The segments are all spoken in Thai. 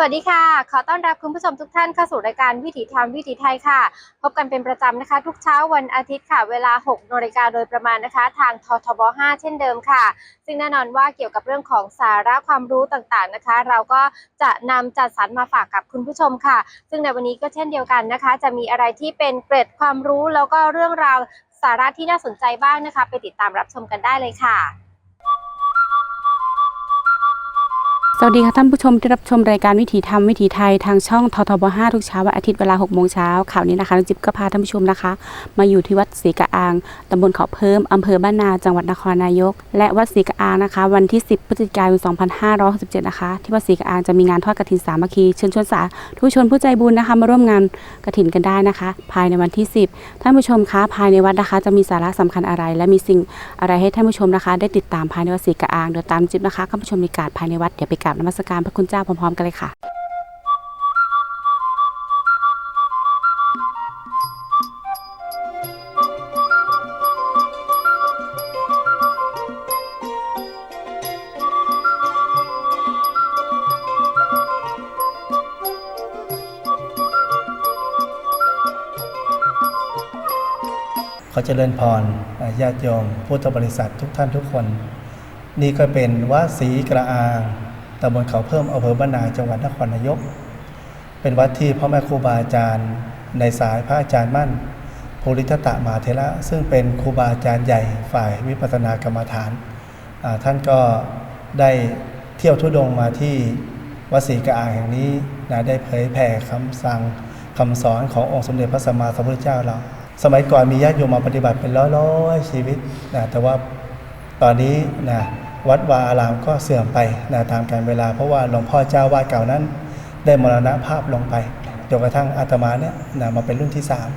สวัสดีค่ะ ขอต้อนรับคุณผู้ชมทุกท่านเข้าสู่รายการวิถีธรรมวิถีไทยค่ะ พบกันเป็นประจำนะคะ ทุกเช้าวันอาทิตย์ค่ะ เวลา 6นาฬิกาโดยประมาณนะคะ ทางททบ 5 เช่นเดิมค่ะ ซึ่งแน่นอนว่าเกี่ยวกับเรื่องของสาระความรู้ต่างๆนะคะ เราก็จะนำจัดสรรมาฝากกับคุณผู้ชมค่ะ ซึ่งในวันนี้ก็เช่นเดียวกันนะคะ จะมีอะไรที่เป็นเกร็ดความรู้แล้วก็เรื่องราวสาระที่น่าสนใจบ้างนะคะ ไปติดตามรับชมกันได้เลยค่ะ สวัสดีค่ะท่านผู้ชมที่รับชมรายการวิถีธรรมวิถีไทยทางช่องททบ5ทุกเช้าวันอาทิตย์เวลา6โมงเช้าข่าวนี้นะคะน้องจิ๊บก็พาท่านผู้ชมนะคะ มาอยู่ที่วัดศรีกะอางตำบลเขาเพิ่มอำเภอบ้านนาจังหวัดนครนายก และวัดศรีกะอางนะคะ วันที่ 10พฤศจิกายน2567นะคะ ที่วัดศรีกะอางจะมีงานทอดกฐินสามัคคีเชิญชวนสาธุชนผู้ใจบุญนะคะ มาร่วมงานกฐินกันได้นะคะ ภายในวันที่ 10 ท่านผู้ชมคะภายในวัดนะคะ จะมีสาระสำคัญอะไร และมีสิ่งอะไรให้ท่านผู้ชมนะคะ ได้ติดตามภายในวัดศรีกะอางเดี๋ยวตามจิ๊บนะคะท่านผู้ชมมีการภายในวัดเดี๋ยวไปกราบนมัสการพระคุณเจ้าพร้อมๆกันเลยค่ะ ขอเจริญพรญาติโยมพุทธบริษัททุกท่านทุกคน นี่ก็เป็นวัดศรีกระอาง ตำบลเขาเพิ่มอำเภอบ้านนาจังหวัดนครนายก เป็นวัดที่พ่อแม่ครูบาอาจารย์ ในสายพระอาจารย์มั่นภูริทตตมาเทระซึ่งเป็นครูบาอาจารย์ใหญ่ฝ่ายวิปัสสนากรรมฐาน ท่านก็ได้เที่ยวทุดงมาที่วัดศรีกระอาแห่งนี้นะได้เผยแผ่คำสั่งคำสอนขององค์สมเด็จพระสัมมาสัมพุทธเจ้าเรา สมัยก่อนมีญาติโยมมาปฏิบัติเป็นร้อยๆชีวิตนะแต่ว่าตอนนี้นะ วัดวาอารามก็เสื่อมไปนะตามกาลเวลา เพราะว่าหลวงพ่อเจ้าวาดเก่านั้น ได้มรณภาพลงไปจนกระทั่งอาตมาเนี่ยนะมาเป็นรุ่นที่สาม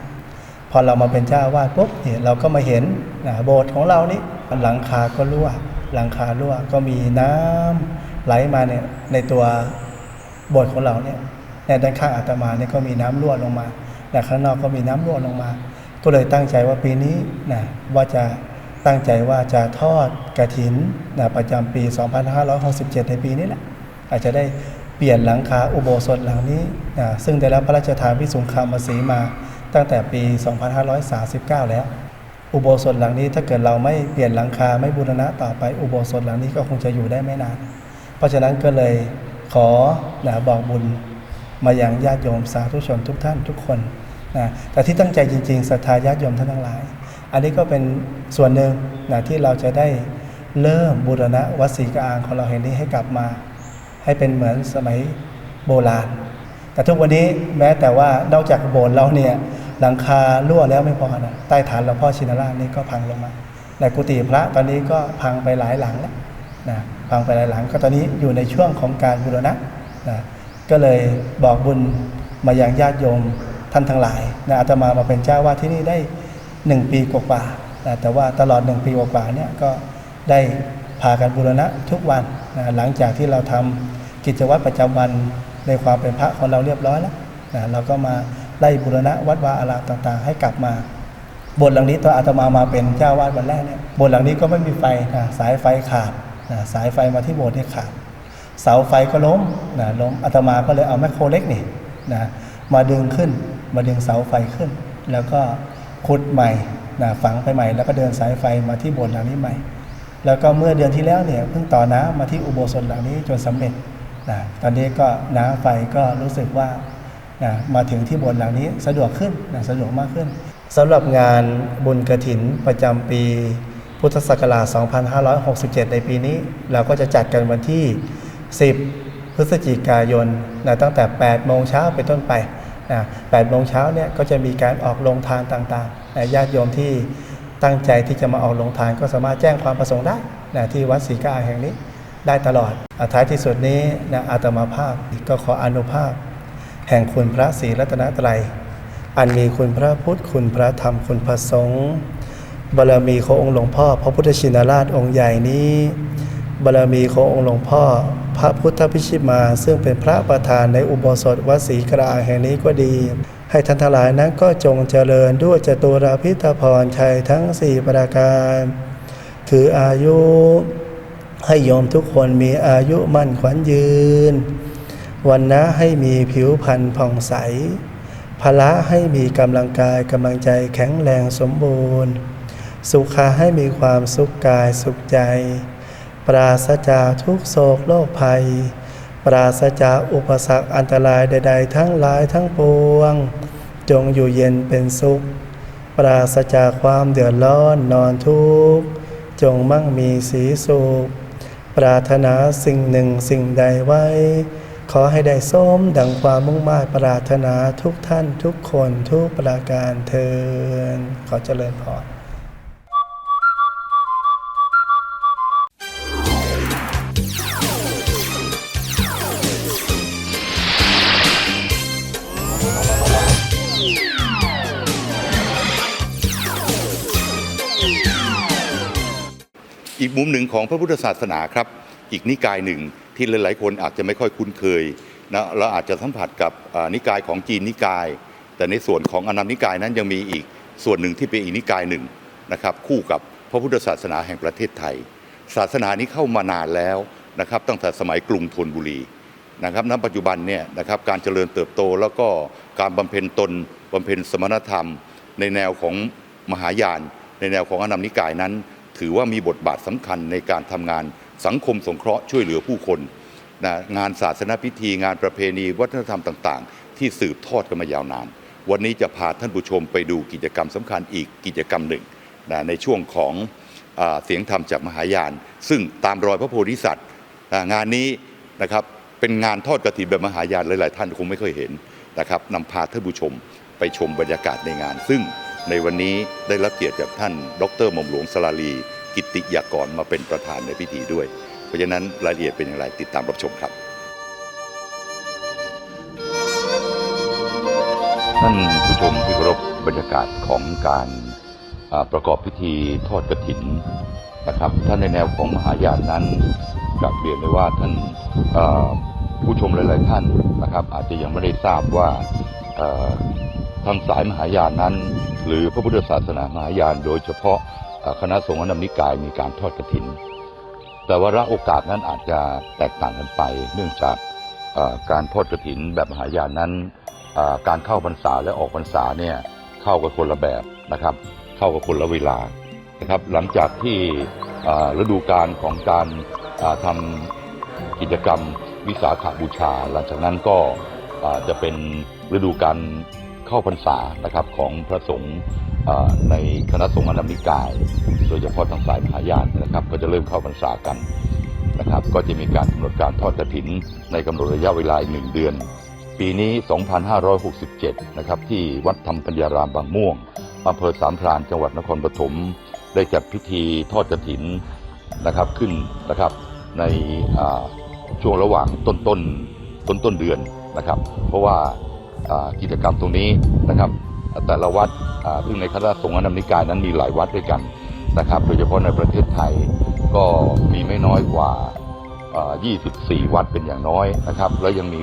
พอเรามาเป็นเจ้าวาดปุ๊บเนี่ยเราก็มาเห็นนะโบสถ์ของเรานี่หลังคาก็รั่ว หลังคารั่วก็มีน้ำไหลมาเนี่ยในตัวโบสถ์ของเราเนี่ยในด้านข้างอาตมาเนี่ยก็มีน้ำรั่วลงมาแต่ข้างนอกก็มีน้ำรั่วลงมา ก็เลยตั้งใจว่าปีนี้นะว่าจะ ตั้งใจว่าจะทอดกระถินนะประจำปี 2567 ในปีนี้แหละอาจจะได้เปลี่ยนหลังคาอุโบสถหลังนี้นะซึ่งได้รับพระราชทานวิสุงคามสีมาตั้งแต่ปี 2539 แล้ว อุโบสถหลังนี้ถ้าเกิดเราไม่เปลี่ยนหลังคาไม่บูรณะต่อไปอุโบสถหลังนี้ก็คงจะอยู่ได้ไม่นาน เพราะฉะนั้นก็เลยขอนะบอกบุญมาอยังญาติโยมสาธุชนทุกท่านทุกคนนะแต่ที่ตั้งใจจริงๆศรัทธาญาติโยมท่านทั้งหลาย อันนี้ก็เป็นส่วนหนึ่งนะที่เราจะได้เริ่มบูรณะวัดศรีกะอางของเราแห่งนี้ให้กลับมา ให้เป็นเหมือนสมัยโบราณ แต่ทุกวันนี้แม้แต่ว่านอกจากโบสถ์เราเนี่ยหลังคารั่วแล้วไม่พอนะใต้ฐานหลวงพ่อชินราชนี่ก็พังลงมาในกุฏิพระตอนนี้ก็พังไปหลายหลังแล้วนะพังไปหลายหลังก็ตอนนี้อยู่ในช่วงของการบูรณะนะก็เลยบอกบุญมาอยังญาติโยมท่านทั้งหลายนะอาตมามาเป็นเจ้าวาดที่นี่ได้ หนึ่งปีกว่าๆนะแต่ว่าตลอดหนึ่งปีกว่าๆเนี่ยก็ได้พากันบูรณะทุกวันนะหลังจากที่เราทำกิจวัตรประจำวันในความเป็นพระของเราเรียบร้อยแล้วนะเราก็มาไล่บูรณะวัดวาอารามต่างๆ ให้กลับมาโบสถ์หลังนี้ตอนอาตมามาเป็นเจ้าวาดวันแรกเนี่ยโบสถ์หลังนี้ก็ไม่มีไฟนะสายไฟขาดนะสายไฟมาที่โบสถ์เนี่ยขาด เสาไฟก็ล้มนะล้มอาตมาก็เลยเอาแมคโครเล็กนี่นะมาดึงขึ้นมาดึงเสาไฟขึ้น แล้วก็ ขุดใหม่นะฝังไปใหม่ แล้วก็เดินสายไฟมาที่โบสถ์หลังนี้ใหม่ แล้วก็เมื่อเดือนที่แล้วเนี่ยเพิ่งต่อน้ำมาที่อุโบสถหลังนี้จนสำเร็จนะตอนนี้ก็น้ำไฟก็รู้สึกว่านะมาถึงที่โบสถ์หลังนี้สะดวกขึ้นนะสะดวกมากขึ้นสำหรับงานบุญกระถินประจำปีพุทธศักราช 2567 ในปีนี้ เราก็จะจัดกันวันที่ 10 พฤศจิกายนนะตั้งแต่ 8 โมงเช้าเป็นต้นไป นะ8โมงเช้าเนี่ยก็จะมีการออกโรงทานต่างๆญาติโยมที่ตั้งใจที่จะมาออกโรงทานก็สามารถแจ้งความประสงค์ได้นะที่วัดศรีกาแห่งนี้ได้ตลอดอท้ายที่สุดนี้นะอาตมาภาพก็ขออนุภาพ แห่งคุณพระศรีรัตนตรัย อันมีคุณพระพุทธคุณพระธรรมคุณพระสงฆ์บารมีขององค์หลวงพ่อ พระพุทธชินราชองค์ใหญ่นี้บารมีขององค์หลวงพ่อ ระพุทธพิชิตมา ซึ่งเป็นพระประธานในอุโบสถวัดศรีกระอางแห่งนี้ก็ดี ให้ท่านทั้งหลายนั้นก็จงเจริญด้วยจตุราพิธพรชัยทั้งสี่ประการ คืออายุให้โยมทุกคนมีอายุมั่นขวัญยืน วันนะให้มีผิวพรรณผ่องใสพละให้มีกำลังกายกำลังใจแข็งแรงสมบูรณ์ สุขาให้มีความสุขกายสุขใจ ปราศจากทุกโศกโรคภัย ปราศจากอุปสรรคอันตรายใด ๆ ทั้งหลายทั้งปวง จงอยู่เย็นเป็นสุข ปราศจากความเดือดร้อนนอนทุกข์จงมั่งมีสีสุข ปรารถนาสิ่งหนึ่งสิ่งใดไว้ ขอให้ได้สมดังความมุ่งมา่ปรารถนาทุกท่านทุกคนทุกประการเทินขอเจริญพร อีกมุมหนึ่งของพระพุทธศาสนาครับ อีกนิกายหนึ่งที่หลายๆ คนอาจจะไม่ค่อยคุ้นเคยนะเราอาจจะสัมผัสกับนิกายของจีนนิกาย แต่ในส่วนของอนัมนิกายนั้นยังมีอีกส่วนหนึ่งที่เป็นอีกนิกายหนึ่งนะครับคู่กับพระพุทธศาสนาแห่งประเทศไทย ศาสนานี้เข้ามานานแล้วนะครับตั้งแต่สมัยกรุงธนบุรีนะครับณปัจจุบันเนี่ยนะครับการเจริญเติบโตแล้วก็การบำเพ็ญตนบำเพ็ญสมณธรรม ในแนวของมหายาน ในแนวของอนัมนิกายนั้น ถือว่ามีบทบาทสำคัญในการทำงานสังคมสงเคราะห์ช่วยเหลือผู้คนนะงานศาสนพิธี งานประเพณีวัฒนธรรมต่างๆ ที่สืบทอดกันมายาวนาน วันนี้จะพาท่านผู้ชมไปดูกิจกรรมสำคัญอีกกิจกรรมหนึ่งนะในช่วงของอเสียงธรรมจากมหายาน ซึ่งตามรอยพระโพธิสัตว์งานนี้นะครับเป็นงานทอดกระถินแบบมหายานหลายๆ ท่านคงไม่เคยเห็นนะครับนำพาท่านผู้ชมไปชมบรรยากาศในงาน ซึ่ง ในวันนี้ได้รับเกียรติจากท่าน ดรหม่อมหลวงสลาลี กิติยากรมาเป็นประธานในพิธีด้วย เพราะฉะนั้นรายละเอียดเป็นอย่างไรติดตามรับชมครับ ท่านผู้ชมที่เคารพบรรยากาศของการประกอบพิธีทอดกระถินนะครับท่านในแนวของมหายานนั้นกลับเรียนเลยว่าท่านผู้ชมหลาย ๆ ท่านนะครับ อาจจะยังไม่ได้ทราบว่า ทางสายมหายานนั้น หรือพระพุทธศาสนามหายานโดยเฉพาะคณะสงฆ์อนัมนิกายมีการทอดกระถิน แต่ว่าระโอกาสนั้นอาจจะแตกต่างกันไป เนื่องจากการทอดกระถินแบบมหายานนั้นการเข้าพรรษาและออกพรรษาเนี่ยเข้ากับคนละแบบนะครับ เข้ากับคนละเวลานะครับหลังจากที่ฤดูการของการอ่ากิจกรรมวิสาขบูชา หลังจากนั้นก็จะเป็นฤดูการ เข้าพรรษานะครับของพระสงฆ์ในคณะสงฆ์อนัมนิกาย โดยเฉพาะทางสายมหายานนะครับ ก็จะเริ่มเข้าพรรษากันนะครับ ก็จะมีการกำหนดการทอดกระถินในกำหนดระยะเวลาหนึ่งเดือน ปีนี้ 2567 นะครับที่วัดธรรมปัญญารามบางม่วงอำเภอสามพรานจังหวัดนครปฐมได้จัดพิธีทอดกระถินนะครับขึ้นนะครับในช่วงระหว่างต้นต้นต้นต้นเดือนนะครับ เพราะว่า กิจกรรมตรงนี้นะครับ แต่ละวัดซึ่งในคณะสงฆ์อนัมนิกายนั้นมีหลายวัดด้วยกันนะครับ โดยเฉพาะในประเทศไทยก็มีไม่น้อยกว่า 24 วัดเป็นอย่างน้อยนะครับ แล้วยังมี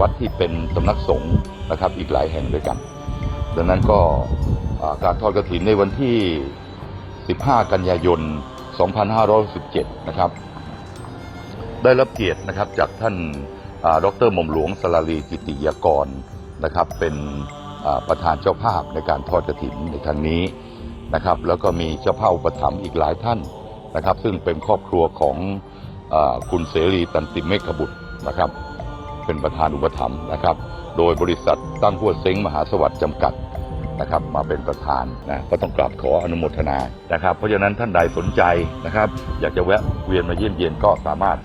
วัดที่เป็นสำนักสงฆ์นะครับอีกหลายแห่งด้วยกัน ดังนั้นก็การทอดกระถินในวันที่ 15 กันยายน 2517 นะครับ ได้รับเกียรตินะครับจากท่าน ดรหม่อมหลวงสลาลีกิติยากรนะครับเป็นประธานเจ้าภาพในการทอดกระถินในครั้งนี้นะครับแล้วก็มีเจ้าภาพอุปถัมภ์อีกหลายท่านนะครับ ซึ่งเป็นครอบครัวของอคุณเสรีตันติเมฆบุตรนะครับ เป็นประธานอุปถัมภ์นะครับ โดยบริษัทตั้งหัวเซ้งมหาสวัสดิ์จำกัดนะครับมาเป็นประธานนะก็ต้องกราบขออนุโมทนานะครับ เพราะฉะนั้นท่านใดสนใจนะครับ อยากจะแวะเวียนมาเยี่ยมเยียนก็สามารถ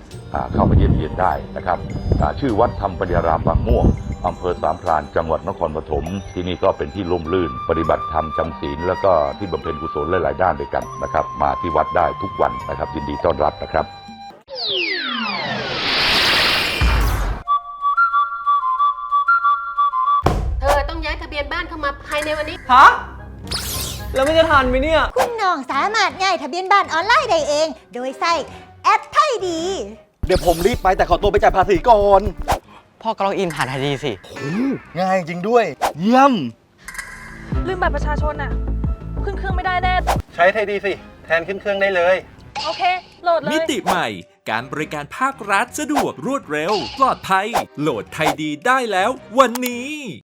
เข้ามาเยี่ยมเยียนได้นะครับอ่าชื่อวัดธรรมปัญญารามบางม่วงอำเภอสามพรานจังหวัดนครปฐมที่นี่ก็เป็นที่ร่มรื่น ปฏิบัติธรรมจำศีลแล้วก็ที่บำเพ็ญกุศลหลาย ๆ ด้านด้วยกันนะครับ มาที่วัดได้ทุกวันนะครับ ยินดีต้อนรับนะครับเธอต้องย้ายทะเบียนบ้านเข้ามาภายในวันนี้ ฮะแล้วไม่จะทันไหมเนี่ย คุณน้องสามารถง่ายทะเบียนบ้านออนไลน์ได้เอง โดยใส่แอปไทยดี เดี๋ยวผมรีบไปแต่ขอตัวไปจ่ายภาษีก่อนพ่อก็ล็อกอินผ่านไทยดีสิ ง่ายจริงด้วย เยี่ยม ลืมบัตรประชาชนอะขึ้นเครื่องไม่ได้แน่ ใช้ไทยดีสิ แทนขึ้นเครื่องได้เลย โอเค โหลดเลย มิติใหม่ การบริการภาครัฐสะดวกรวดเร็ว ปลอดภัย โหลดไทยดีได้แล้ว วันนี้รู้ว่าคุณสา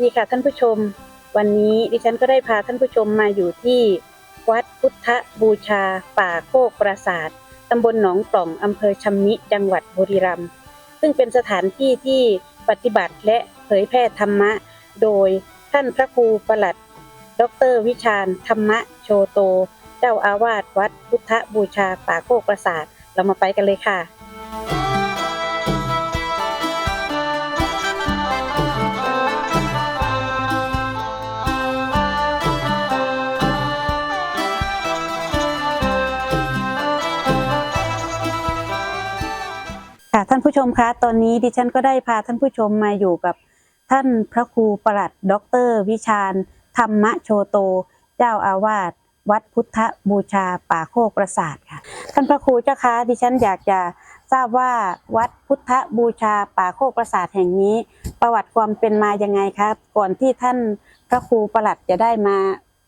ดีค่ะท่านผู้ชม วันนี้ดิฉันก็ได้พาท่านผู้ชมมาอยู่ที่วัดพุทธบูชา ป่าโคกปราศาสตำบลหนองปล่องอำเภอชำนิจังหวัดบุรีรัมย์ซึ่งเป็นสถานที่ที่ปฏิบัติและเผยแพร่ธรรมะ โดยท่านพระครูประหลัด ดร วิชาญธรรมะโชโต เจ้าอาวาสวัดพุทธบูชาป่าโคกปราศาสตร์เรามาไปกันเลยค่ะานผู้ชมคะตอนนี้ดิฉันก็ได้พาท่านผู้ชมมาอยู่กับท่านพระครูประหลัดดอกเตอรวิชาญธรรมโชโต เจ้าอาวาสวัดพุทธบูชาป่าโคกประสาทค่ะ ท่านพระครูเจ้าคะดิฉันอยากจะทราบว่าวัดพุทธบูชาป่าโคกประสาทแห่งนี้ ประวัติความเป็นมายังไงคะก่อนที่ท่านพระครูประหลัดจะได้มา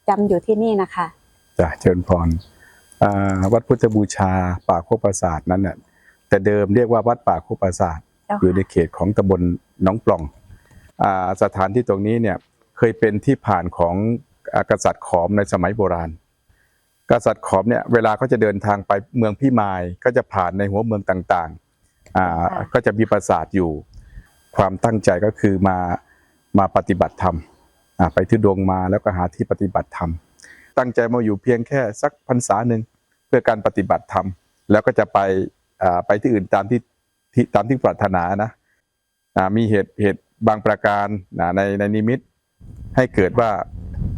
จำอยู่ที่นี่นะคะจ้ะเชิญพรอ่าวัดพุทธบูชาป่าโคกปราสาทนั้นน่ะ แต่เดิมเรียกว่าวัดป่าโคกปราสาทเจ้าค่ะอยู่ในเขตของตำบลหนองปล่องอ่าสถานที่ตรงนี้เนี่ยเคยเป็นที่ผ่านของอ่ากษัตริย์ขอมในสมัยโบราณ กษัตริย์ขอมเนี่ยเวลาเขาจะเดินทางไปเมืองพิมายก็จะผ่านในหัวเมืองต่างๆอ่าก็จะมีปราสาทอยู่ ความตั้งใจก็คือมามาปฏิบัติธรรมอ่าไปทุดงค์มาแล้วก็หาที่ปฏิบัติธรรม ตั้งใจมาอยู่เพียงแค่สักพรรษาหนึ่งเพื่อการปฏิบัติธรรม แล้วก็จะไปอ่า ไปที่อื่นตามที่ที่ตามที่ปรารถนานะอ่ามีเหตุเหตุบางประการนะในในนิมิตให้เกิดว่า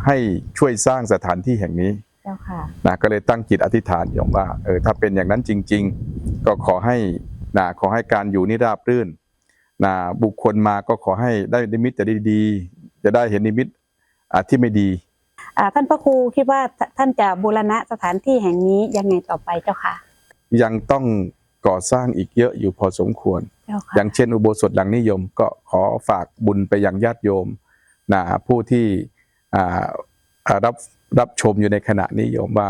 ให้ช่วยสร้างสถานที่แห่งนี้เจ้าค่ะนะก็เลยตั้งจิตอธิษฐานอย่างว่าเออถ้าเป็นอย่างนั้นจริง ๆ ก็ขอให้นะขอให้การอยู่นี่ราบรื่นนะบุคคลมาก็ขอให้ได้นิมิตแต่ดีๆจะได้เห็นนิมิตอ่าที่ไม่ดีอ่าท่านพระครูคิดว่าท่ท่านจะบูรณะสถานที่แห่งนี้ยังไงต่อไปเจ้าค่ะ ยังต้อง ก่อสร้างอีกเยอะอยู่พอสมควรเจ้าค่ะอย่างเช่นอุโบสถหลังนิยมก็ขอฝากบุญไปยังญาติโยมนะผู้ที่อ่าอ่ารับรับชมอยู่ในขณะนี้โยมว่า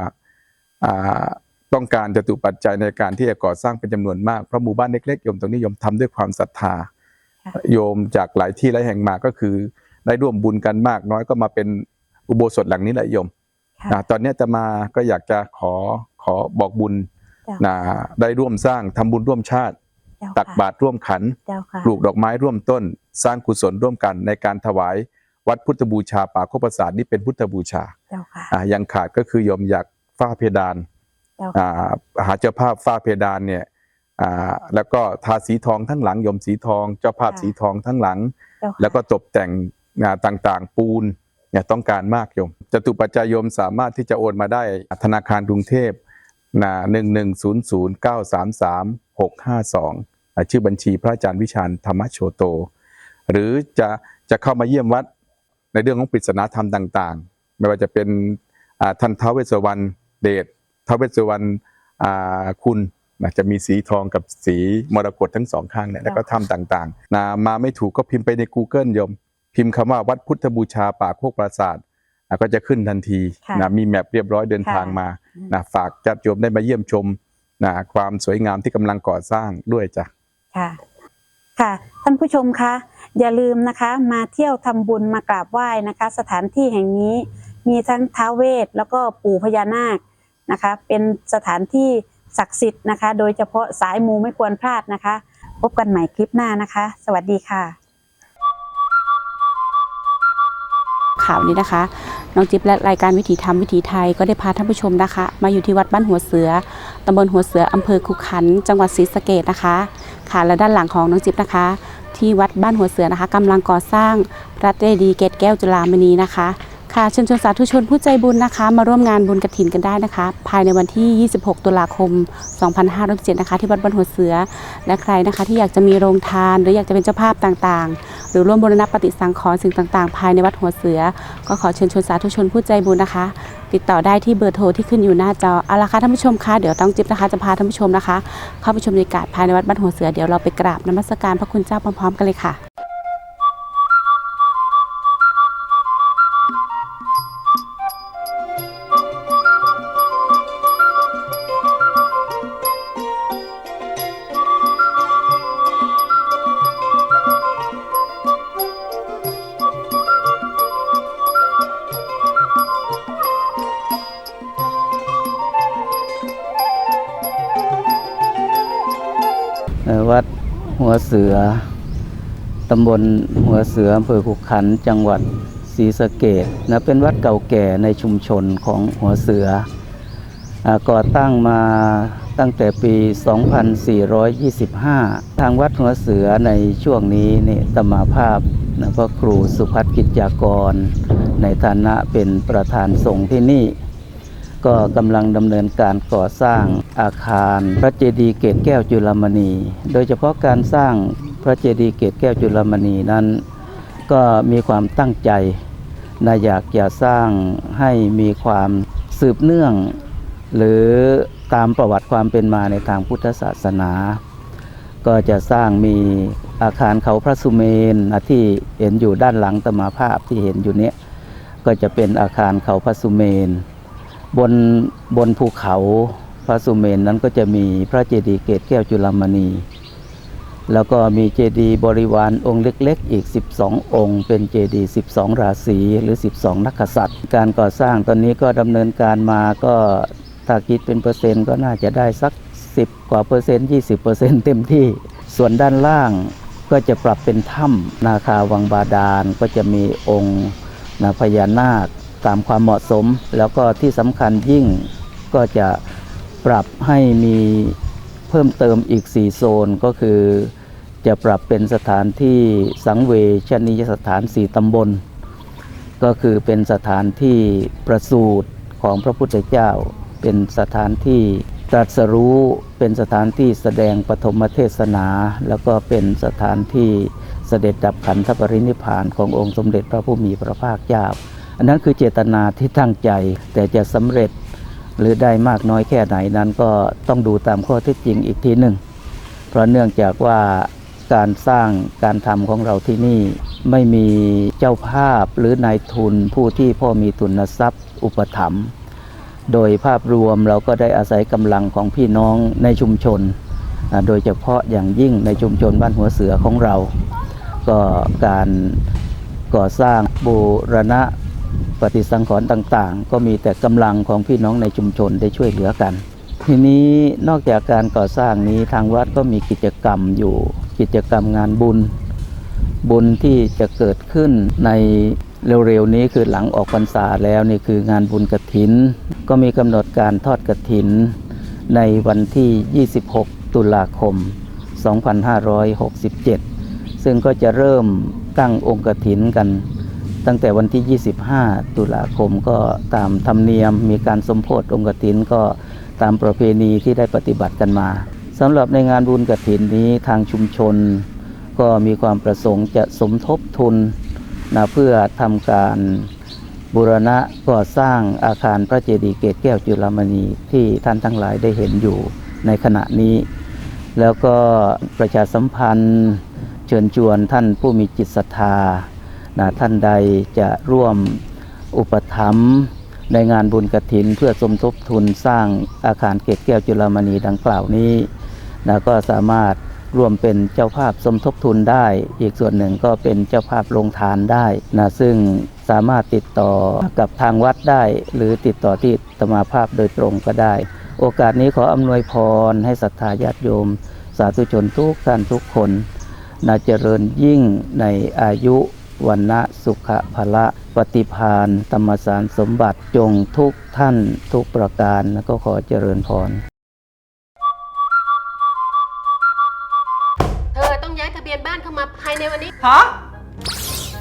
อ่าต้องการจตุปัจจัยในการที่จะก่อสร้างเป็นจำนวนมากเพราะหมู่บ้านเล็กๆโยมตรงนี้โยมทำด้วยความศรัทธา โยมจากหลายที่หลายแห่งมาก็คือได้ร่วมบุญกันมากน้อยก็มาเป็นอุโบสถหลังนี้แหละโยมค่ะนะตอนเนี้ยจะมาก็อยากจะขอขอบอกบุญจ้ะ นะได้ร่วมสร้างทำบุญร่วมชาติเจ้าตักค่ะบาตรร่วมขันเจ้าค่ะปลูกดอกไม้ร่วมต้น สร้างกุศลร่วมกันในการถวายวัดพุทธบูชาป่าโคกประสาทนี่เป็นพุทธบูชาเจ้าค่ะอ่ายังขาดก็คือโยมอยากฝ้าเพดานเจ้าอ่าหาเจ้าภาพฝ้าเพดานเนี่ยอ่าแล้วก็ทาสีทองทั้งหลังโยมสีทอง เจ้าภาพสีทองทั้งหลังเจ้าค่ะแล้วก็ตกแต่งงานต่างๆ ปูนเนี่ยต้องการมากโยมจตุปัจจัยโยมสามารถที่จะโอนมาได้ธนาคารกรุงเทพ นะหนึ่งหนึ่งศูนย์ศูนย์เก้าสามสามหกห้าสองชื่อบัญชีพระอาจารย์วิชาญธรรมโชโต หรือจะจะเข้ามาเยี่ยมวัดในเรื่องของปริศนาธรรมต่างๆ ไม่ว่าจะเป็นอ่าท่านท้าวเวสสวรรณเดชท้าวเวสสวรรณอ่าคุณนะจะมีสีทองกับสีมรกตทั้งสองข้างเนี่ยแล้วก็ทำต่างๆนะมาไม่ถูกก็พิมพ์ไปใน Google โยม พิมพ์คำว่าวัดพุทธบูชาป่าโคกปราสาทอะก็จะขึ้นทันทีค่ะนะมีแมปเรียบร้อยเดินทางมา นะฝากญาติโยมได้มาเยี่ยมชมนะความสวยงามที่กำลังก่อสร้างด้วยจ้ะค่ะค่ะท่านผู้ชมคะอย่าลืมนะคะมาเที่ยวทำบุญมากราบไหว้นะคะ สถานที่แห่งนี้มีทั้งท้าวเวทแล้วก็ปู่พญานาคนะคะ เป็นสถานที่ศักดิ์สิทธิ์นะคะ โดยเฉพาะสายมูไม่ควรพลาดนะคะ พบกันใหม่คลิปหน้านะคะ สวัสดีค่ะ ข่าวนี้นะคะ น้องจิ๊บและรายการวิถีธรรมวิถีไทยก็ได้พาท่านผู้ชมนะคะ มาอยู่ที่วัดบ้านหัวเสือตำบลหัวเสืออำเภอคุขัน จังหวัดศรีสะเกดนะคะ ค่ะและด้านหลังของน้องจิ๊บนะคะ ที่วัดบ้านหัวเสือนะคะกำลังก่อสร้างพระเจดีย์เกตแก้วจุฬามณีนะคะ ค่ะเชิญชวนสาธุชนผู้ใจบุญนะคะ มาร่วมงานบุญกฐินกันได้นะคะ ภายในวันที่ 26 ตุลาคม 2567นะคะ ที่วัดบ้านหัวเสือ และใครนะคะ ที่อยากจะมีโรงทาน หรืออยากจะเป็นเจ้าภาพต่างๆ หรือร่วมบูรณะปฏิสังขรณ์สิ่งต่างๆ ภายในวัดหัวเสือ ก็ขอเชิญชวนสาธุชนผู้ใจบุญนะคะ ติดต่อได้ที่เบอร์โทรที่ขึ้นอยู่หน้าจอเอาละค่ะท่านผู้ชมคะเดี๋ยวต้องจิ๊บนะคะจะพาท่านผู้ชมนะคะ เข้าไปชมบรรยากาศภายในวัดบ้านหัวเสือเดี๋ยวเราไปกราบนมัสการพระคุณเจ้าพร้อมๆกันเลยค่ะ วัดหัวเสือ ตำบลหัวเสืออำเภอขุขันจังหวัดศรีสะเกดนะเป็นวัดเก่าแก่ในชุมชนของหัวเสืออก่อตั้งมาตั้งแต่ปี 2425 ทางวัดหัวเสือในช่วงนี้นี่ตมาภาพนะพระครูสุพัฒกิจยากร ในฐานะเป็นประธานสงฆ์ที่นี่ ก็กำลังดำเนินการก่อสร้าง อาคารพระเจดีย์เกตแก้วจุลามณี โดยเฉพาะการสร้างพระเจดีย์เกตแก้วจุลามณีนั้น ก็มีความตั้งใจนะอยากจะสร้างให้มีความสืบเนื่อง หรือตามประวัติความเป็นมาในทางพุทธศาสนา ก็จะสร้างมีอาคารเขาพระสุเมนที่เห็นอยู่ด้านหลังตมาภาพที่เห็นอยู่เนี้ยก็จะเป็นอาคารเขาพระสุเมน บนบนภูเขา พระสุเมนนั้นก็จะมีพระเจดีย์เกตแก้วจุลามณี แล้วก็มีเจดีย์บริวารองค์เล็กๆ อีก 12 องค์ เป็นเจดีย์12 ราศีหรือ 12 นักษัตริย์ การก่อสร้างตอนนี้ก็ดำเนินการมาก็ถ้าคิดเป็นเปอร์เซ็นต์ก็น่าจะได้สัก 10 กว่าเปอร์เซ็นต์ 20 เปอร์เซ็นต์เต็มที่ ส่วนด้านล่างก็จะปรับเป็นถ้ำนาคาวังบาดาลก็จะมีองค์นาพญานาคตามความเหมาะสม แล้วก็ที่สำคัญยิ่งก็จะ ปรับให้มีเพิ่มเติมอีก 4 โซนก็คือ จะปรับเป็นสถานที่สังเวชนียสถาน 4 ตำบล ก็คือเป็นสถานที่ประสูติของพระพุทธเจ้า เป็นสถานที่ตรัสรู้เป็นสถานที่แสดงปฐมเทศนา แล้วก็เป็นสถานที่เสด็จดับขันธปรินิพานขององค์สมเด็จพระผู้มีพระภาคเจ้า อันนั้นคือเจตนาที่ตั้งใจแต่จะสำเร็จ หรือได้มากน้อยแค่ไหนนั้นก็ต้องดูตามข้อเท็จจริงอีกทีหนึ่ง เพราะเนื่องจากว่าการสร้างการทำของเราที่นี่ไม่มีเจ้าภาพหรือนายทุนผู้ที่พ่อมีทุนทรัพย์ อุปถัมภ์โดยภาพรวมเราก็ได้อาศัยกำลังของพี่น้องในชุมชน โดยเฉพาะอย่างยิ่งในชุมชนบ้านหัวเสือของเรา ก็การก่อสร้างบูรณะ ปฏิสังขรณ์ต่างๆ ก็มีแต่กำลังของพี่น้องในชุมชนได้ช่วยเหลือกัน ทีนี้นอกจากการก่อสร้างนี้ทางวัดก็มีกิจกรรมอยู่กิจกรรมงานบุญ บุญที่จะเกิดขึ้นในเร็วๆนี้คือหลังออกพรรษาแล้วนี่คืองานบุญกระถิน ก็มีกำหนดการทอดกระถิน ในวันที่ 26 ตุลาคม 2567 ซึ่งก็จะเริ่มตั้งองค์กระถินกัน ตั้งแต่วันที่ 25 ตุลาคมก็ตามธรรมเนียม มีการสมโพธิองค์กฐินก็ตามประเพณีที่ได้ปฏิบัติกันมาสำหรับในงานบุญกฐินนี้ทางชุมชน ก็มีความประสงค์จะสมทบทุนนะเพื่อทำการบูรณะก่อสร้างอาคารพระเจดีย์เกตแก้วจุลามณีที่ท่านทั้งหลายได้เห็นอยู่ในขณะนี้ แล้วก็ประชาสัมพันธ์เชิญชวนท่านผู้มีจิตศรัทธา นะท่านใดจะร่วมอุปถัมภ์ในงานบุญกฐิน เพื่อสมทบทุนสร้างอาคารเกตแก้วจุลามณีดังกล่าวนี้นะก็สามารถร่วมเป็นเจ้าภาพสมทบทุนได้ อีกส่วนหนึ่งก็เป็นเจ้าภาพลงทานได้นะซึ่งสามารถติดต่อกับทางวัดได้ หรือติดต่อที่ตมาภาพโดยตรงก็ได้ โอกาสนี้ขออำนวยพรให้ศรัทธาญาติโยม สาธุชนทุกท่านทุกคนนาเจริญยิ่งในอายุ วันนะสุขภละปฏิพานธรรมสารสมบัติจงทุกท่านทุกประการแล้วก็ขอเจริญพร เธอต้องย้ายทะเบียนบ้านเข้ามาภายในวันนี้ ฮะ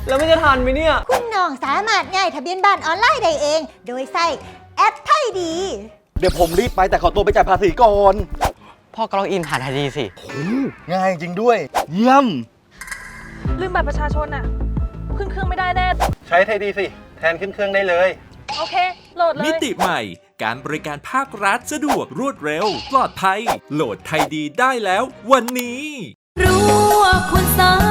แล้วไม่จะทันไหมเนี่ย คุณน้องสามารถง่ายทะเบียนบ้านออนไลน์ได้เอง โดยใส่แอปไทยดี เดี๋ยวผมรีบไปแต่ขอตัวไปจ่ายภาษีก่อน พ่อก็ล็อกอินผ่านไทยดีสิ ง่ายจริงด้วย เยี่ยม ลืมบัตรประชาชนอะ ขึ้นเครื่องไม่ได้แน่ ใช้ไทยดีสิ แทนขึ้นเครื่องได้เลย โอเค โหลดเลย มิติใหม่ การบริการภาครัฐสะดวกรวดเร็ว ปลอดภัย โหลดไทยดีได้แล้ว วันนี้ รู้ว่าคุณสา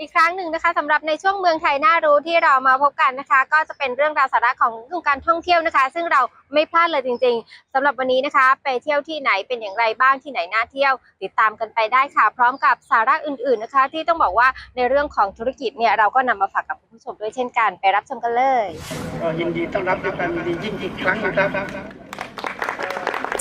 อีกครั้งหนึ่งนะคะสำหรับในช่วงเมืองไทยน่ารู้ที่เรามาพบกันนะคะ ก็จะเป็นเรื่องราวสาระของเรื่องการท่องเที่ยวนะคะ ซึ่งเราไม่พลาดเลยจริง ๆสำหรับวันนี้นะคะ ไปเที่ยวที่ไหนเป็นอย่างไรบ้างที่ไหนน่าเที่ยว ติดตามกันไปได้ค่ะ พร้อมกับสาระอื่น ๆนะคะ ที่ต้องบอกว่าในเรื่องของธุรกิจเนี่ยเราก็นำมาฝากกับคุณผู้ชมด้วยเช่นกัน ไปรับชมกันเลยยินดีต้อนรับด้วยความยินดียิ่งอีกครั้งนะครับ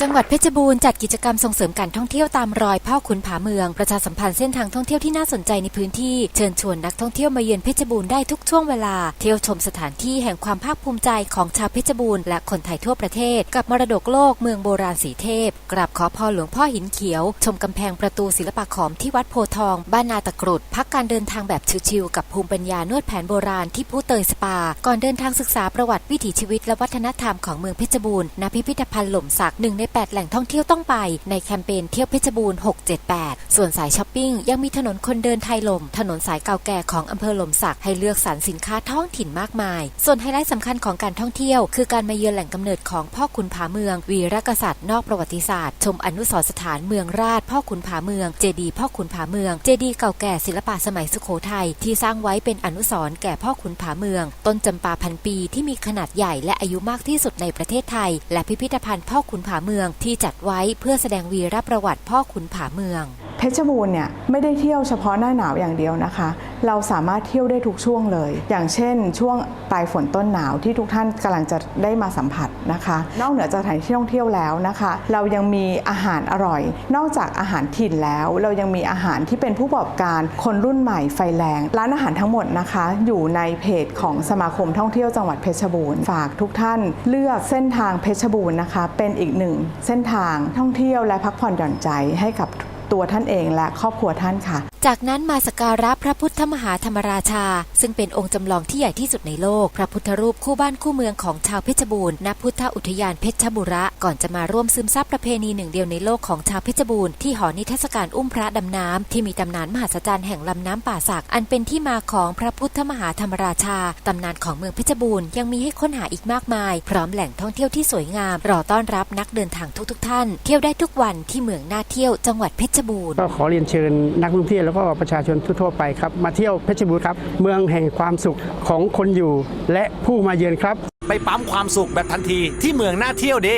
จังหวัดเพชรบูรณ์จัดกิจกรรมส่งเสริมการท่องเที่ยวตามรอยพ่อขุนผาเมือง ประชาสัมพันธ์เส้นทางท่องเที่ยวที่น่าสนใจในพื้นที่เชิญชวนนักท่องเที่ยวมาเยือนเพชรบูรณ์ได้ทุกช่วงเวลา เที่ยวชมสถานที่แห่งความภาคภูมิใจของชาวเพชรบูรณ์และคนไทยทั่วประเทศ กับมรดกโลกเมืองโบราณสีเทพ กราบขอพรหลวงพ่อหินเขียว ชมกำแพงประตูศิลปาขอมที่วัดโพทอง บ้านนาตะกรุดพักการเดินทางแบบชิวๆกับภูมิปัญญานวดแผนโบราณที่ผู้เตยสปา ก่อนเดินทางศึกษาประวัติวิถีชีวิตและวัฒนธรรมของเมืองเพชรบูรณ์ณพิพิธภัณฑ์หล่มสักหนึ่งใน8 แหล่งท่องเที่ยวต้องไปในแคมเปญเที่ยวเพชรบูรณ์678 ส่วนสายช้อปปิ้งยังมีถนนคนเดินไทยลม ถนนสายเก่าแก่ของอำเภอหล่มสักให้เลือกสรรสินค้าท้องถิ่นมากมาย ส่วนไฮไลท์สำคัญของการท่องเที่ยว คือการมาเยือนแหล่งกำเนิดของพ่อขุนผาเมือง วีรกษัตริย์นอกประวัติศาสตร์ ชมอนุสรสถานเมืองราชพ่อขุนผาเมือง เจดีย์พ่อขุนผาเมือง เจดีย์เก่าแก่ศิลปะสมัยสุโขทัยที่สร้างไว้เป็นอนุสรแก่พ่อขุนผาเมือง ต้นจำปาพันปีที่มีขนาดใหญ่และอายุมากที่สุดในประเทศไทย และพิพิธภัณฑ์พ่อขุนผาเมืองที่จัดไว้เพื่อแสดงวีรประวัติพ่อขุนผาเมือง เพชรบูรณ์เนี่ยไม่ได้เที่ยวเฉพาะหน้าหนาวอย่างเดียวนะคะ เราสามารถเที่ยวได้ทุกช่วงเลย อย่างเช่น ช่วงปลายฝนต้นหนาวที่ทุกท่านกำลังจะได้มาสัมผัสนะคะ นอกเหนือจากสถานที่ท่องเที่ยวแล้วนะคะ เรายังมีอาหารอร่อย นอกจากอาหารถิ่นแล้ว เรายังมีอาหารที่เป็นผู้ประกอบการคนรุ่นใหม่ไฟแรงร้านอาหารทั้งหมดนะคะ อยู่ในเพจของสมาคมท่องเที่ยวจังหวัดเพชรบูรณ์ฝากทุกท่านเลือกเส้นทางเพชรบูรณ์นะคะ เป็นอีกหนึ่งเส้นทางท่องเที่ยวและพักผ่อนหย่อนใจให้กับ ตัวท่านเองและครอบครัวท่านค่ะ จากนั้นมาสกการะพระพุทธมหาธรรมราชา ซึ่งเป็นองค์จำลองที่ใหญ่ที่สุดในโลก พระพุทธรูปคู่บ้านคู่เมืองของชาวเพชรบูรณ์ณพุทธอุทยานเพชรบุระก่อนจะมาร่วมซึมซับประเพณีหนึ่งเดียวในโลกของชาวเพชรบูรณ์ที่หอนิทรรศการอุ้มพระดำน้ำที่มีตำนานมหัศจรรย์แห่งลำน้ำป่าสัก อันเป็นที่มาของพระพุทธมหาธรรมราชาตำนานของเมืองเพชรบูรณ์ยังมีให้ค้นหาอีกมากมาย พร้อมแหล่งท่องเที่ยวที่สวยงามรอต้อนรับนักเดินทางทุกๆ ท่าน เที่ยวได้ทุกวันที่เมืองน่าเที่ยวจังหวัดเพชรบูรณ์ก็ขอเรียนเชิญนักท่องเที่ยวแล้วก็ประชาชนทั่วๆไปครับมาเที่ยวเพชรบูรณ์ครับเมืองแห่งความสุขของคนอยู่และผู้มาเยือนครับ ไปปั๊มความสุขแบบทันทีที่เมืองน่าเที่ยวดิ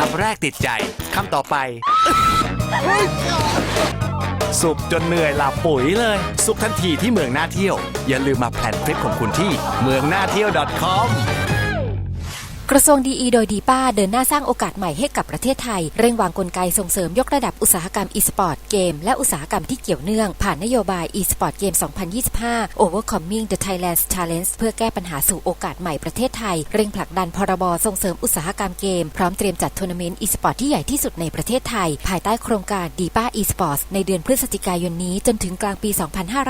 คำแรกติดใจคำต่อไป สุขจนเหนื่อยหลับปุ๋ยเลย สุขทันทีที่เมืองน่าเที่ยว อย่าลืมมาแพลนทริปของคุณที่เมืองน่าเที่ยว .com กระทรวงดีอีโดยดีป้าเดินหน้าสร้างโอกาสใหม่ให้กับประเทศไทย เร่งวางกลไกส่งเสริมยกระดับอุตสาหกรรมอีสปอร์ตเกมและอุตสาหกรรมที่เกี่ยวเนื่อง ผ่านนโยบาย e-sport Game 2025 Overcoming the Thailand Challenge เพื่อแก้ปัญหาสู่โอกาสใหม่ประเทศไทย เร่งผลักดันพรบส่งเสริมอุตสาหกรรมเกม พร้อมเตรียมจัดทัวร์นาเมนต์ e-sport ที่ใหญ่ที่สุดในประเทศไทย ภายใต้โครงการดีป้า e-sports ในเดือนพฤศจิกายนนี้จนถึงกลางปี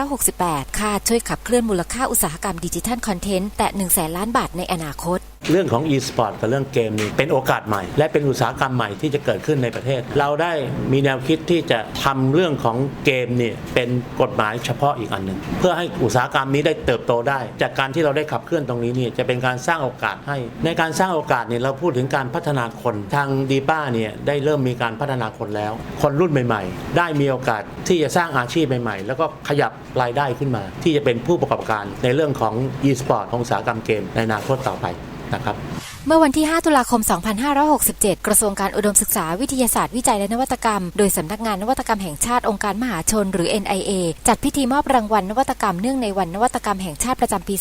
2568 คาดช่วยขับเคลื่อนมูลค่าอุตสาหกรรมดิจิทัลคอนเทนต์แต่1แสนล้านบาทในอนาคต เรื่องของ e e-sport กับเรื่องเกมนี้เป็นโอกาสใหม่ และเป็นอุตสาหกรรมใหม่ที่จะเกิดขึ้นในประเทศ เราได้มีแนวคิดที่จะทำเรื่องของเกมนี่เป็นกฎหมายเฉพาะอีกอันหนึ่งเพื่อให้อุตสาหกรรมนี้ได้เติบโตได้ จากการที่เราได้ขับเคลื่อนตรงนี้นี่จะเป็นการสร้างโอกาสให้ ในการสร้างโอกาสเนี่ยเราพูดถึงการพัฒนาคนทางดีป้าเนี่ยได้เริ่มมีการพัฒนาคนแล้ว คนรุ่นใหม่ ๆ ได้มีโอกาสที่จะสร้างอาชีพใหม่ ๆ แล้วก็ขยับรายได้ขึ้นมา ที่จะเป็นผู้ประกอบการในเรื่องของ e-sport ของอุตสาหกรรมเกมในอนาคตต่อไปนะครับ เมื่อวันที่ 5 ตุลาคม 2567 กระทรวงการอุดมศึกษาวิทยาศาสตร์วิจัยและนวัตกรรม โดยสำนักงานนวัตกรรมแห่งชาติองค์การมหาชน หรือ NIA จัดพิธีมอบรางวัลนวัตกรรมเนื่องในวันนวัตกรรมแห่งชาติประจำปี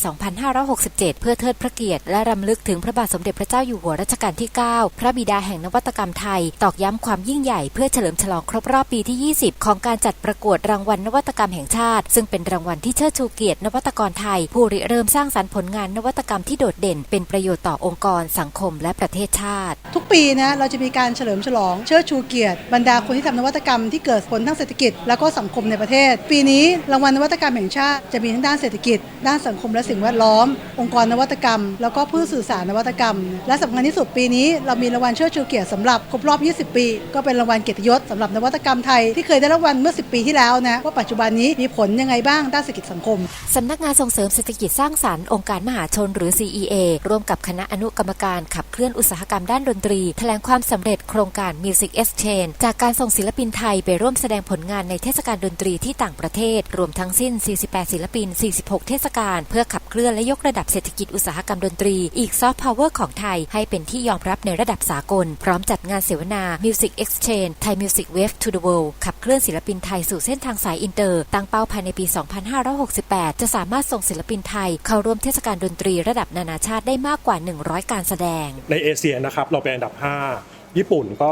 2567 เพื่อเทิดพระเกียรติและรำลึกถึงพระบาทสมเด็จพระเจ้าอยู่หัวรัชกาลที่ 9 พระบิดาแห่งนวัตกรรมไทย ตอกย้ำความยิ่งใหญ่เพื่อเฉลิมฉลองครบรอบปีที่ 20 ของการจัดประกวดรางวัลนวัตกรรมแห่งชาติ ซึ่งเป็นรางวัลที่เชิดชูเกียรตินวัตกรไทย ผู้ริเริ่มสร้างสรรค์ผลงานนวัตกรรมที่โดดเด่น เป็นประโยชน์ต่อองค์กรสังคมและประเทศชาติ ทุกปีนะเราจะมีการเฉลิมฉลอง เชิดชูเกียรติบรรดาคนที่ทำนวัตกรรมที่เกิดผลทางเศรษฐกิจแล้วก็สังคมในประเทศ ปีนี้รางวัลนวัตกรรมแห่งชาติจะมีทั้งด้านเศรษฐกิจ ด้านสังคมและสิ่งแวดล้อม องค์กรนวัตกรรม แล้วก็ผู้สื่อสารนวัตกรรม และสำคัญที่สุดปีนี้เรามีรางวัลเชิดชูเกียรติสำหรับครบรอบ 20 ปี ก็เป็นรางวัลเกียรติยศสำหรับนวัตกรรมไทยที่เคยได้รางวัลเมื่อ 10 ปีที่แล้วนะว่าปัจจุบันนี้มีผลยังไงบ้างด้านเศรษฐกิจสังคม สำนักงานส่งเสริมเศรษฐกิจสร้างสรรค์องค์การมหาชนหรือ CEA ร่วมกับคณะอนุกรรมการขับเคลื่อนอุตสาหกรรมด้านดนตรี แถลงความสำเร็จโครงการ Music Exchange จากการส่งศิลปินไทยไปร่วมแสดงผลงานในเทศกาลดนตรีที่ต่างประเทศ รวมทั้งสิ้น 48 ศิลปิน 46 เทศกาลเพื่อขับเคลื่อนและยกระดับเศรษฐกิจอุตสาหกรรมดนตรี อีกซอฟต์พาวเวอร์ของไทยให้เป็นที่ยอมรับในระดับสากล พร้อมจัดงานเสวนา Music Exchange Thai Music Wave to the World ขับเคลื่อนศิลปินไทยสู่เส้นทางสายอินเตอร์ตั้งเป้าภายในปี 2568จะสามารถส่งศิลปินไทย เข้าร่วมเทศกาลดนตรีระดับนานาชาติได้มากกว่า 100 การแสดง ในเอเชียนะครับเราเป็นอันดับ 5 ญี่ปุ่นก็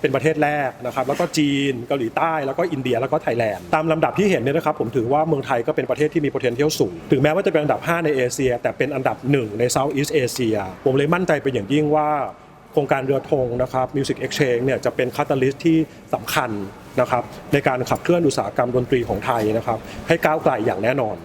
เป็นประเทศแรกนะครับแล้วก็จีนเกาหลีใต้แล้วก็อินเดียแล้วก็ไทยแลนด์ตามลำดับที่เห็นเนี่ยนะครับผมถือว่าเมืองไทยก็เป็นประเทศที่มี potential สูง ถึงแม้ว่าจะเป็นอันดับ 5 ในเอเชีย แต่เป็นอันดับ 1 ใน Southeast Asia ผมเลยมั่นใจเป็นอย่างยิ่งว่าโครงการเรือธงนะครับ Music Exchange เนี่ยจะเป็นคาตาลิสที่สำคัญนะครับในการขับเคลื่อนอุตสาหกรรมดนตรีของไทยนะครับให้ก้าวไกลอย่างแน่นอน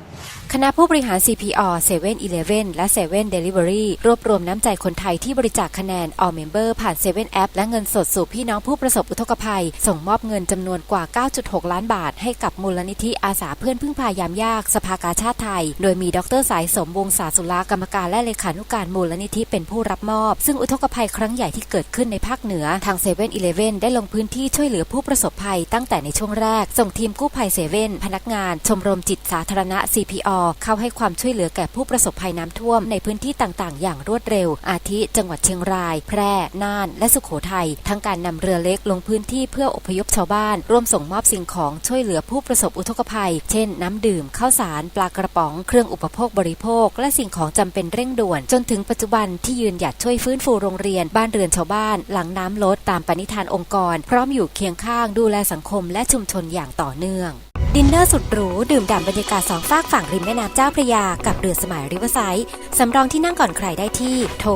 คณะผู้บริหาร CPO 7-Eleven และ7 Delivery รวบรวมน้ำใจคนไทยที่บริจาคคะแนน All Member ผ่าน 7 App และเงินสดสู่พี่น้องผู้ประสบอุทกภัย ส่งมอบเงินจำนวนกว่า 9.6 ล้านบาท ให้กับมูลนิธิอาสาเพื่อนพึ่งพายามยาก สภากาชาติไทย โดยมีดรสายสมวงศาสุรากรรมการและเลขานุการมูลนิธิเป็นผู้รับมอบ ซึ่งอุทกภัยครั้งใหญ่ที่เกิดขึ้นในภาคเหนือทาง 7-Eleven ได้ลงพื้นที่ช่วยเหลือผู้ประสบภัยตั้งแต่ในช่วงแรก ส่งทีมกู้ภัยเซเว่นพนักงาน ชมรมจิตสาธารณะ CPO เข้าให้ความช่วยเหลือแก่ผู้ประสบภัยน้ำท่วมในพื้นที่ต่างๆ อย่างรวดเร็ว อาทิจังหวัดเชียงราย แพร่ น่าน และสุโขทัย ทั้งการนำเรือเล็กลงพื้นที่เพื่ออพยพชาวบ้าน ร่วมส่งมอบสิ่งของช่วยเหลือผู้ประสบอุทกภัย เช่น น้ำดื่ม ข้าวสาร ปลากระป๋อง เครื่องอุปโภคบริโภค และสิ่งของจำเป็นเร่งด่วน จนถึงปัจจุบันที่ยืนหยัดช่วยฟื้นฟูโรงเรียน บ้านเรือนชาวบ้าน หลังน้ำลดตามปณิธานองค์กร พร้อมอยู่เคียงข้างดูแลสังคมและชุมชนอย่างต่อเนื่อง ดินเนอร์สุดหรู ดื่มด่ำบรรยากาศสองฝากฝั่งริมแม่น้ำเจ้าพระยา กับเรือสมัยริเวอร์ไซด์สำรองที่นั่งก่อนใครได้ที่โทร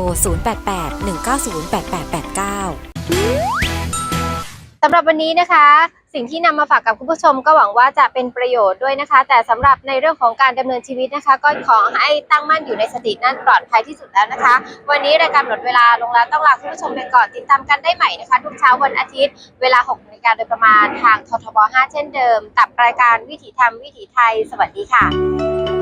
0881908889สำหรับวันนี้นะคะ สิ่งที่นำมาฝากกับคุณผู้ชมก็หวังว่าจะเป็นประโยชน์ด้วยนะคะ แต่สำหรับในเรื่องของการดำเนินชีวิตนะคะ ก็ขอให้ตั้งมั่นอยู่ในสตินั่นปลอดภัยที่สุดแล้วนะคะ วันนี้รายการหมดเวลาลงแล้วต้องลาคุณผู้ชมไปก่อนติดตามกันได้ใหม่นะคะ ทุกเช้าวันอาทิตย์ เวลา6นาฬิกาโดยประมาณทางททบ5เช่นเดิม กับรายการวิถีธรรมวิถีไทย สวัสดีค่ะ